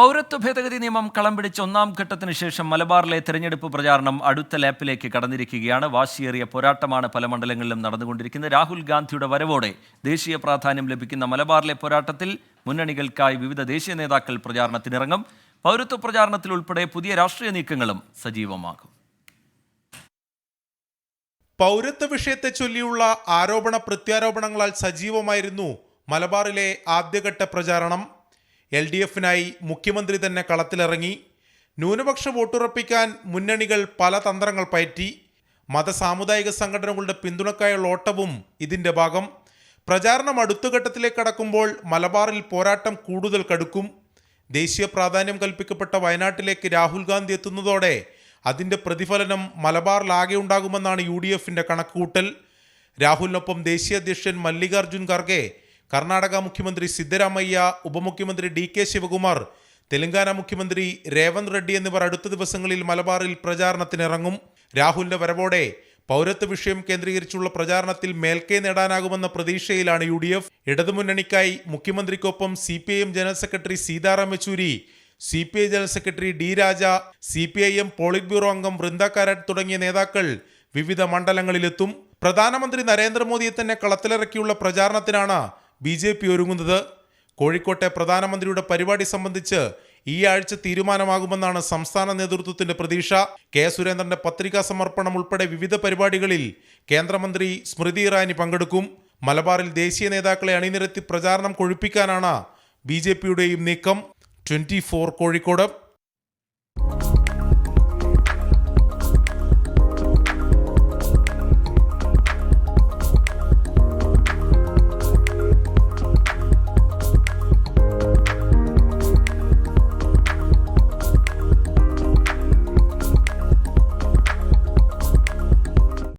പൗരത്വ ഭേദഗതി നിയമം കളം പിടിച്ച് ഒന്നാം ഘട്ടത്തിന് ശേഷം മലബാറിലെ തെരഞ്ഞെടുപ്പ് പ്രചാരണം അടുത്ത ലാപ്പിലേക്ക് കടന്നിരിക്കുകയാണ്. വാശിയേറിയ പോരാട്ടമാണ് പല മണ്ഡലങ്ങളിലും നടന്നുകൊണ്ടിരിക്കുന്നത്. രാഹുൽ ഗാന്ധിയുടെ വരവോടെ ദേശീയ പ്രാധാന്യം ലഭിക്കുന്ന മലബാറിലെ പോരാട്ടത്തിൽ മുന്നണികൾക്കായി വിവിധ ദേശീയ നേതാക്കൾ പ്രചാരണത്തിനിറങ്ങും. പൗരത്വ പ്രചാരണത്തിൽ ഉൾപ്പെടെ പുതിയ രാഷ്ട്രീയ നീക്കങ്ങളും സജീവമാകും. പൗരത്വ വിഷയത്തെ ചൊല്ലിയുള്ള ആരോപണ പ്രത്യാരോപണങ്ങളാൽ സജീവമായിരുന്നു മലബാറിലെ ആദ്യഘട്ട പ്രചാരണം. എൽ ഡി എഫിനായി മുഖ്യമന്ത്രി തന്നെ കളത്തിലിറങ്ങി. ന്യൂനപക്ഷ വോട്ടുറപ്പിക്കാൻ മുന്നണികൾ പല തന്ത്രങ്ങൾ പയറ്റി. മതസാമുദായിക സംഘടനകളുടെ പിന്തുണക്കായുള്ള ഓട്ടവും ഇതിന്റെ ഭാഗം. പ്രചാരണം അടുത്ത ഘട്ടത്തിലേക്ക് കടക്കുമ്പോൾ മലബാറിൽ പോരാട്ടം കൂടുതൽ കടുക്കും. ദേശീയ പ്രാധാന്യം കൽപ്പിക്കപ്പെട്ട വയനാട്ടിലേക്ക് രാഹുൽ ഗാന്ധി എത്തുന്നതോടെ അതിന്റെ പ്രതിഫലനം മലബാറിലാകെ ഉണ്ടാകുമെന്നാണ് യു ഡി എഫിന്റെ കണക്കുകൂട്ടൽ. രാഹുലിനൊപ്പം ദേശീയ അധ്യക്ഷൻ മല്ലികാർജുൻ ഖർഗെ കർണാടക മുഖ്യമന്ത്രി സിദ്ധരാമയ്യ ഉപമുഖ്യമന്ത്രി ഡി കെ ശിവകുമാർ തെലങ്കാന മുഖ്യമന്ത്രി രേവന്ത് റെഡ്ഡി എന്നിവർ അടുത്ത ദിവസങ്ങളിൽ മലബാറിൽ പ്രചാരണത്തിനിറങ്ങും. രാഹുലിന്റെ വരവോടെ പൗരത്വ വിഷയം കേന്ദ്രീകരിച്ചുള്ള പ്രചാരണത്തിൽ മേൽക്കൈ നേടാനാകുമെന്ന പ്രതീക്ഷയിലാണ് യു ഡി എഫ്. ഇടതുമുന്നണിക്കായി മുഖ്യമന്ത്രിക്കൊപ്പം C P I M general secretary Sitaram Yechury C P I general secretary D Raja C P I M politburo അംഗം വൃന്ദ കാരാട്ട് തുടങ്ങിയ നേതാക്കൾ വിവിധ മണ്ഡലങ്ങളിലെത്തും. പ്രധാനമന്ത്രി നരേന്ദ്രമോദിയെ തന്നെ കളത്തിലിറക്കിയുള്ള പ്രചാരണത്തിനാണ് ബി ജെ പി ഒരുങ്ങുന്നത്. കോഴിക്കോട്ടെ പ്രധാനമന്ത്രിയുടെ പരിപാടി സംബന്ധിച്ച് ഈ ആഴ്ച തീരുമാനമാകുമെന്നാണ് സംസ്ഥാന നേതൃത്വത്തിന്റെ പ്രതീക്ഷ. കെ സുരേന്ദ്രന്റെ പത്രികാ സമർപ്പണം ഉൾപ്പെടെ വിവിധ പരിപാടികളിൽ കേന്ദ്രമന്ത്രി സ്മൃതി ഇറാനി പങ്കെടുക്കും. മലബാറിൽ ദേശീയ നേതാക്കളെ അണിനിരത്തി പ്രചാരണം കൊഴുപ്പിക്കാനാണ് ബി ജെ പിയുടെയും നീക്കം. ട്വന്റി കോഴിക്കോട്.